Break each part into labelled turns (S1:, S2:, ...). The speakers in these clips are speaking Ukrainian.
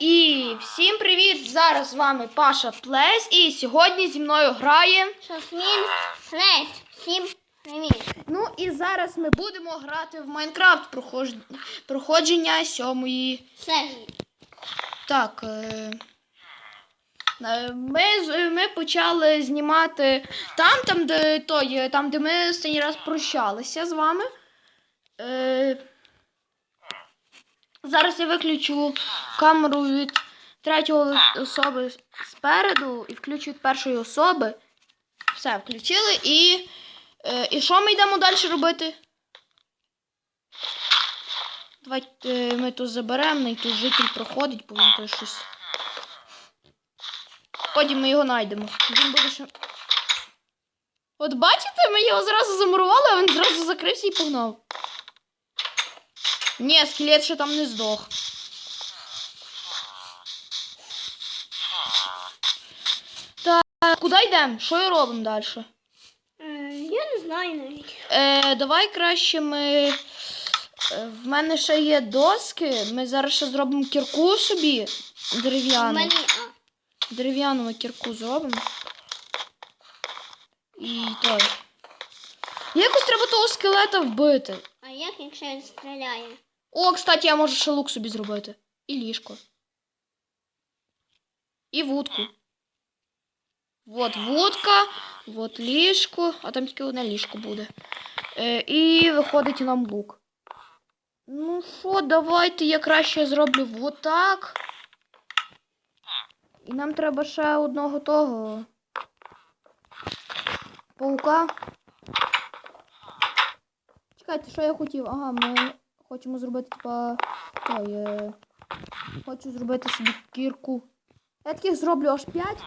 S1: І всім привіт! Зараз з вами Паша Плес. І сьогодні зі мною грає.
S2: Шосмін Флеш. Всім привіт.
S1: Ну і зараз ми будемо грати в Майнкрафт прохож... проходження сьомої.
S2: Серії.
S1: Так. Е... е, Ми, з- ми почали знімати там, там, де той, е, там, де ми останній раз прощалися з вами. Зараз я виключу камеру від третьої особи спереду і включу від першої особи. Все, включили і. Е, і що ми йдемо далі робити? Давайте е, ми тут заберемо, і тут житель проходить, бо він тут щось. Потім ми його знайдемо. Він буде ще. От бачите, ми його зразу замурували, а він зразу закрився і погнав. Ні, скелет ще там не здох. Так, куди йдемо? Що робимо далі?
S2: Е, Я не знаю навіть.
S1: Е, давай краще ми. е, В мене ще є доски. Ми зараз ще зробимо кірку собі дерев'яну.
S2: мене а.
S1: Дерев'яну ми кірку зробимо. І той. Якось треба того скелета вбити.
S2: А як якщо він стріляє?
S1: О, кстати, я можу ще лук собі зробити. І ліжко. І вудку. Вот вудка, вот ліжко, а там тільки одне ліжко буде. Е, і виходить нам лук. Ну що, давайте я краще зроблю вот так. І нам треба ще одного того. Паука. Чекайте, що я хотів? Ага, ми хочемо зробити, типа. Той, е, хочу зробити собі кірку. Я таких зроблю аж 5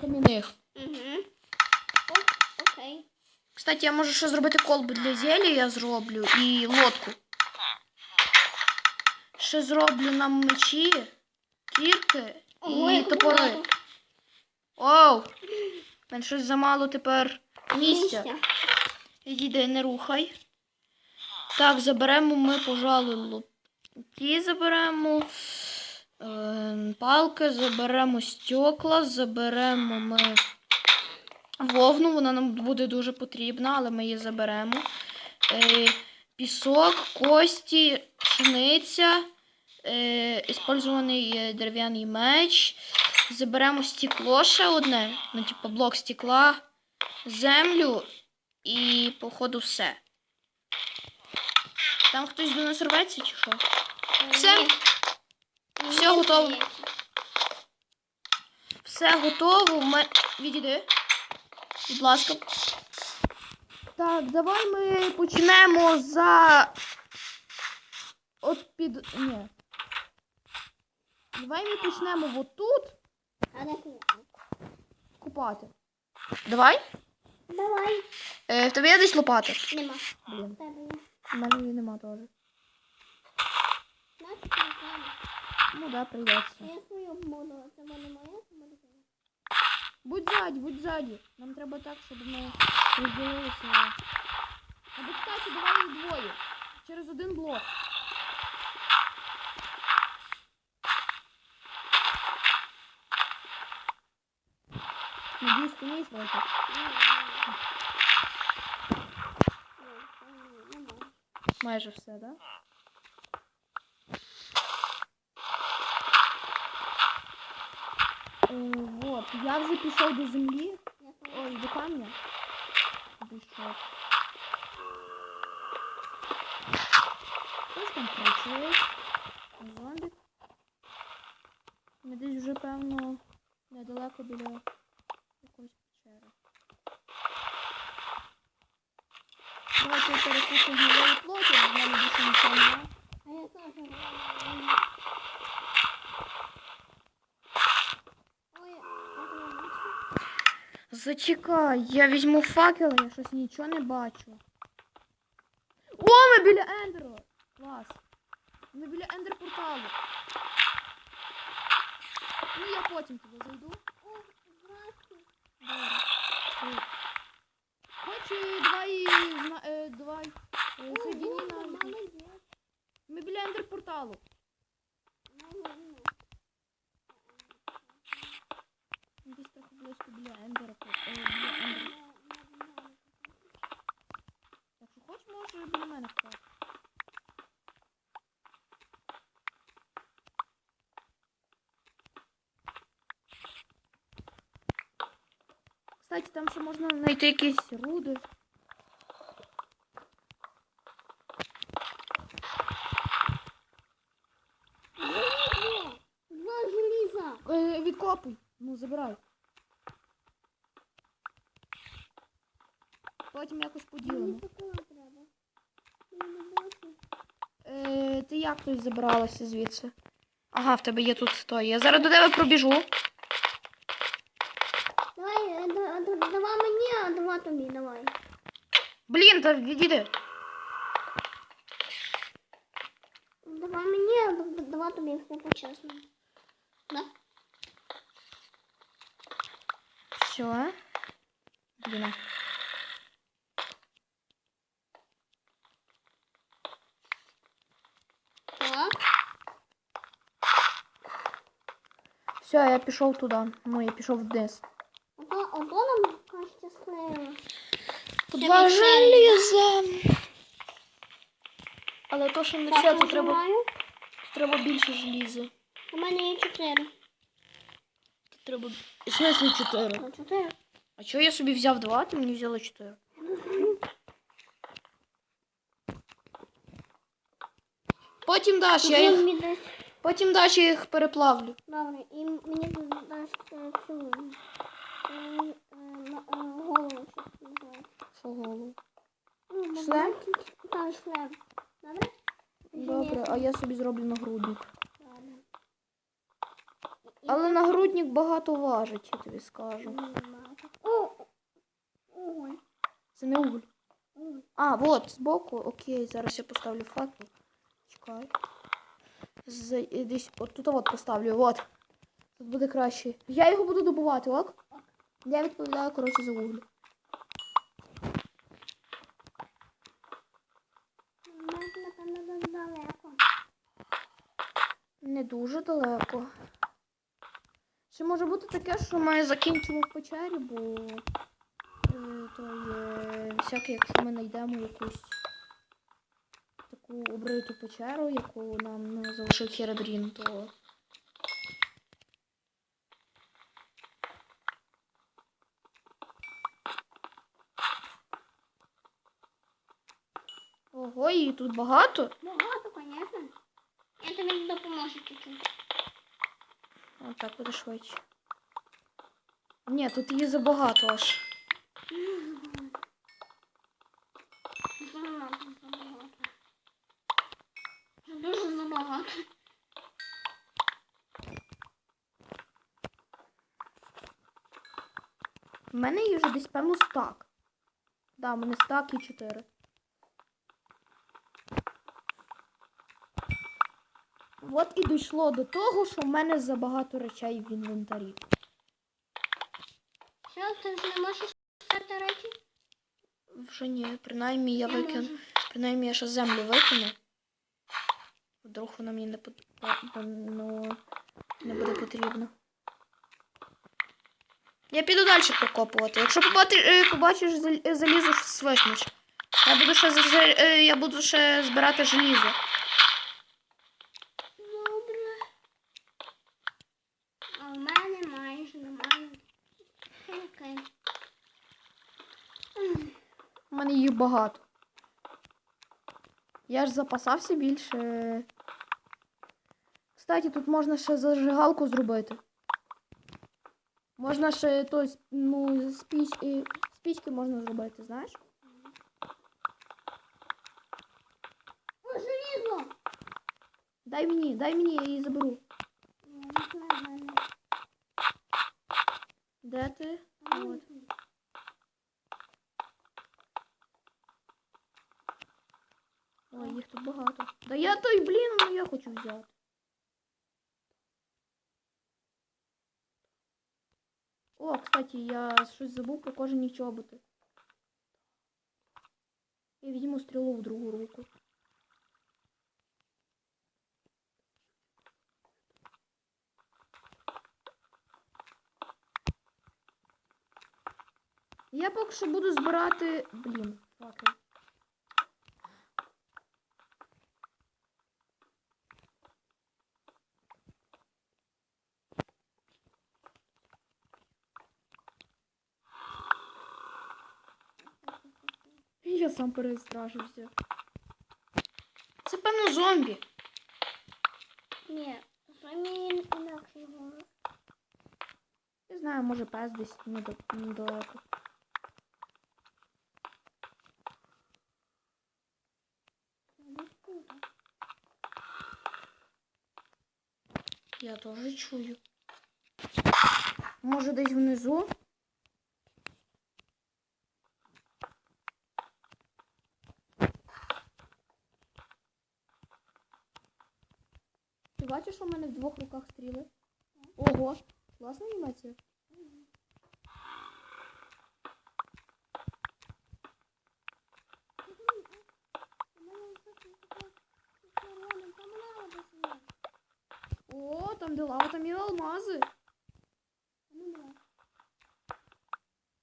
S1: кам'яних.
S2: Угу. Окей.
S1: Кстати, я можу ще зробити колбу для зелля, я зроблю і лодку. Ще зроблю нам мечі, кірки
S2: Ого,
S1: і топори. Оу! в Мене щось замало тепер місця. Відійди, не рухай. Так, заберемо ми, пожалуй, луки заберемо. Е, палки, заберемо стекла, заберемо ми вовну, вона нам буде дуже потрібна, але ми її заберемо. Е, пісок, кості, пшениця, е, іспользований дерев'яний меч. Заберемо стекло ще одне, ну, типу блок стекла, землю і, походу, все. Там хтось до нас рветься чи що? Все. Все готово. Все готово. Ми... Відійди. Будь ласка. Так, давай ми почнемо за. От під. Ні. Давай ми почнемо отут
S2: А де куди?
S1: купати. Давай.
S2: Давай.
S1: Е, в тебе є десь лопата?
S2: Нема.
S1: Блін,
S2: Є.
S1: мене її нема
S2: не.
S1: Ну да, прийдеться.
S2: Я свою обмовила. Це мене моя, це мене твоя.
S1: Будь ззаді, будь ззаді. Нам треба так, щоб ми розділилися. Або, кстати, давай їх двоє. Через один блок. Надіюсь, ти вмієш брати? Майже все, да? Е, вот, я вже пішов до землі. Ой, до камня. Дійшов. Хтось там кричить. Зомбік. Ми десь вже, певно, недалеко біля Я в мене більше нічого.
S2: А я теж. Ой, я тебе бачу.
S1: Зачекай, я візьму факел, я щось нічого не бачу. О, ми біля Ендеру! Клас. Ми біля Ендер порталу. Ну я потім туди зайду.
S2: О, здравствуй.
S1: Добре. Привіт. Хоч і ендер порталу.
S2: Десь трохи
S1: близько біля ендера. Е, Якщо хоч може біля мене впав. Кстати, там ще можна знайти якісь руди. Ну, забирай. Потім якось
S2: Мені
S1: поділимо.
S2: такого треба. Я.
S1: Е, ти як тут забралася звідси? Ага, в тебе є тут той. Я зараз до тебе пробіжу.
S2: Давай, е, да- да- давай мені, а давай тобі, давай.
S1: Блін, та відійди.
S2: Давай мені, а давай тобі все по-чесному. Да?
S1: Все.
S2: Так.
S1: Все, я пішов туди. Ну, я пішов вниз.
S2: Така щаслива.
S1: Тут два желіза. Але то, що не це, то треба, треба більше желіза.
S2: У мене є чотири.
S1: Треба. В смислі чотири.
S2: Ну, чотири.
S1: А чого я собі взяв два, ти мені взяла чотири? Потім даш, я їх,
S2: мені десь-
S1: потім даш я їх переплавлю.
S2: Добре, і мені даш е, цю е, е, голову, що
S1: голову?
S2: Ну,
S1: Шлем?
S2: Так, шлем. Добре?
S1: Добре, а я собі зроблю нагрудник. Але нагрудник багато важить, я тобі скажу. Це не уголь. А, вот, збоку. Окей, зараз я поставлю факел. Чекай. Десь от тут от поставлю, от. Тут буде краще. Я його буду добувати, ок? Я відповідаю, коротше, за
S2: далеко.
S1: Не дуже далеко. Ще може бути таке, що ми закінчимо в печері, бо е, то є всяке, якщо ми знайдемо якусь таку обриту печеру, яку нам не залишив Херебрін, то. Ого, її тут багато.
S2: Багато, звісно. Я тобі допоможу чуть-чуть.
S1: О, так буде швидше. Ні, тут її забагато аж.
S2: Забагато, забагато. Дуже забагато.
S1: У мене її вже десь певно стак. Да, в мене стак і 4. От і дійшло до того, що в мене забагато речей в інвентарі.
S2: Що, ти ж не можеш стати речі?
S1: Вже ні, принаймні я
S2: Я
S1: викину.
S2: можу.
S1: Принаймні я ще землю викину. Вдруг вона мені не, по- ну, не буде потрібна. Я піду далі прокопувати. Якщо е, побачиш е, залізо, свиснеш. Я буду ще, е, я буду ще збирати желізо.
S2: Добре. А в мене майже немає. Окей.
S1: У мене їх багато. Я ж запасався більше. Кстати, тут можна ще зажигалку зробити. Можна ще той, ну, спіч, е, спічки можна зробити, знаєш?
S2: О, желізо!
S1: Дай мені, дай мені, я її заберу. Де ти? От. Ой, їх тут багато. Да я той, блін, ну я хочу взяти. О, кстати, я щось забув про кожені чоботи. Я візьму стрілу в другу руку. Я поки що буду збирати. Блін, факел. Я сам перестрашився. Це певно зомбі.
S2: Ні, самі інакший голос.
S1: Не знаю, може пес десь недалеко. Я теж чую. Може десь внизу? Бачиш, у мене в двох руках стріли? Ого, класна анімація. О, там де лава, там є алмази.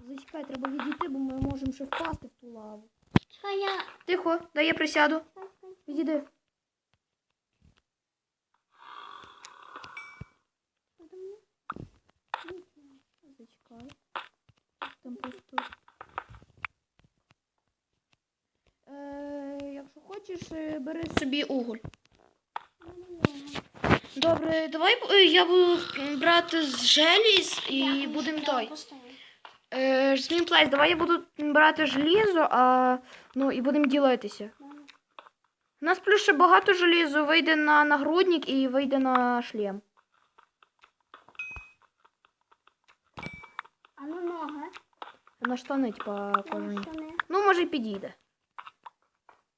S1: Зачекай, треба відійти, бо ми можемо ще впасти в ту лаву.
S2: Чекай, я...
S1: Тихо, дай я присяду. Відійди. Зачекай. Там просто. Е, якщо хочеш, е, бери собі уголь. Добре, давай е, я буду брати з желіз і будемо той. Е, Змін плейс, давай я буду брати желізо, а ну і будемо ділитися. У нас плюс ще багато желізу вийде на нагрудник і вийде на шлем.
S2: А ну нога.
S1: На штани, типа, кожен. Ну, може, й підійде.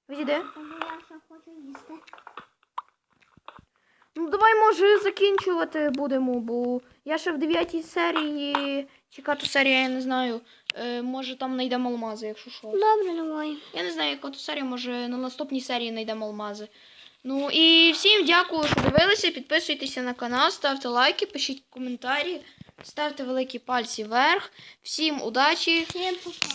S1: Відійде?
S2: Тому я ще хочу їсти.
S1: Ну, давай, може, закінчувати будемо, бо я ще в дев'ятій серії, чи яка серія, я не знаю. Е, може там знайдемо алмази, якщо що.
S2: Добре, давай.
S1: Я не знаю, яка то серія, може на наступній серії знайдемо алмази. Ну і всім дякую, що дивилися. Підписуйтеся на канал, ставте лайки, пишіть коментарі, ставте великі пальці вверх. Всім удачі!
S2: Всім пока.